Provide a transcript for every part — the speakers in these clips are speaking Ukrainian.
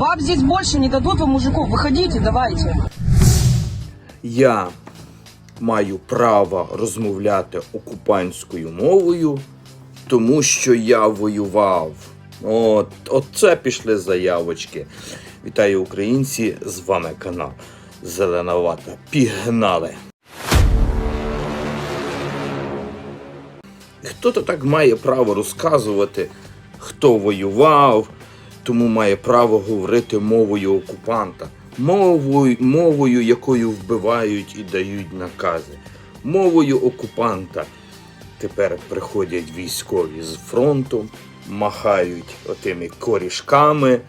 Вам здесь больше не дадут, вы мужиков. Выходите, давайте. Я маю право розмовляти окупантською мовою, тому що я воював. От, от це пішли заявочки. Вітаю українці! З вами канал Зеленовата. Пігнали! Хто-то так має право розказувати, хто воював, тому має право говорити мовою окупанта, мовою, мовою, якою вбивають і дають накази, мовою окупанта. Тепер приходять військові з фронту, махають отими корішками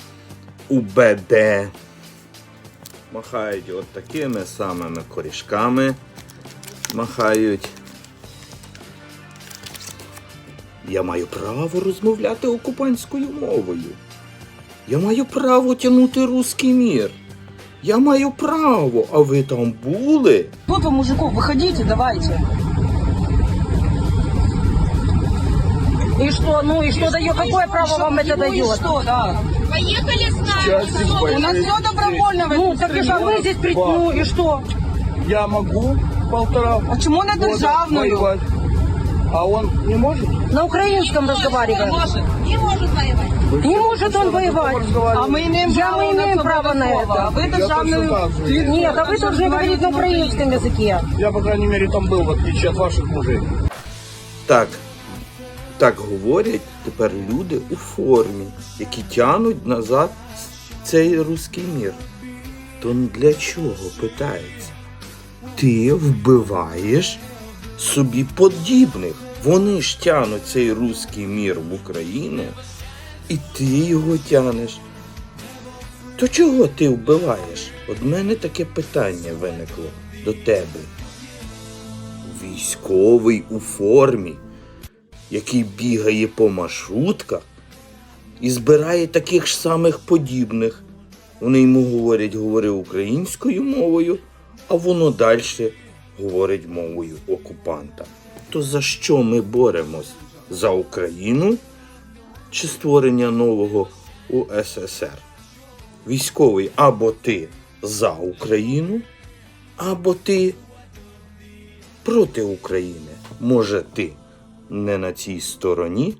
УБД, махають от такими самими корішками, махають. Я маю право розмовляти окупантською мовою. Я маю право тягнути русський мір. Я маю право, а ви там були? Тут вы мужиков. Выходите, давайте. И что, ну и что дает, какое право вам это Ну дает? что, да. Поехали с нами. У нас все добровольно в Ну, так и что вы здесь при... Ну и что? Я могу полтора А чему на года державную? воевать, а он не может? На украинском разговариваем. Не может. Не может он воевать. А мы имеем Я- право мы на имеем свободу право на слова. это. А вы Я державную... точно так же. Нет, а вы должны говорить на украинском языке. Я, по крайней мере, там был, в отличие от ваших мужей. Так, так говорять тепер люди у формі, які тянуть назад цей руський мір. То для чого питається? Ти вбиваєш собі подібних. Вони ж тянуть цей руський мір в Україну, і ти його тянеш. То чого ти вбиваєш? От мене таке питання виникло до тебе. Військовий у формі, який бігає по маршрутках і збирає таких ж самих подібних. Вони йому говорять, говори українською мовою, а воно далі говорить мовою окупанта. То за що ми боремось? За Україну чи створення нового УССР? Військовий або ти за Україну, або ти проти України. Може, ти не на цій стороні,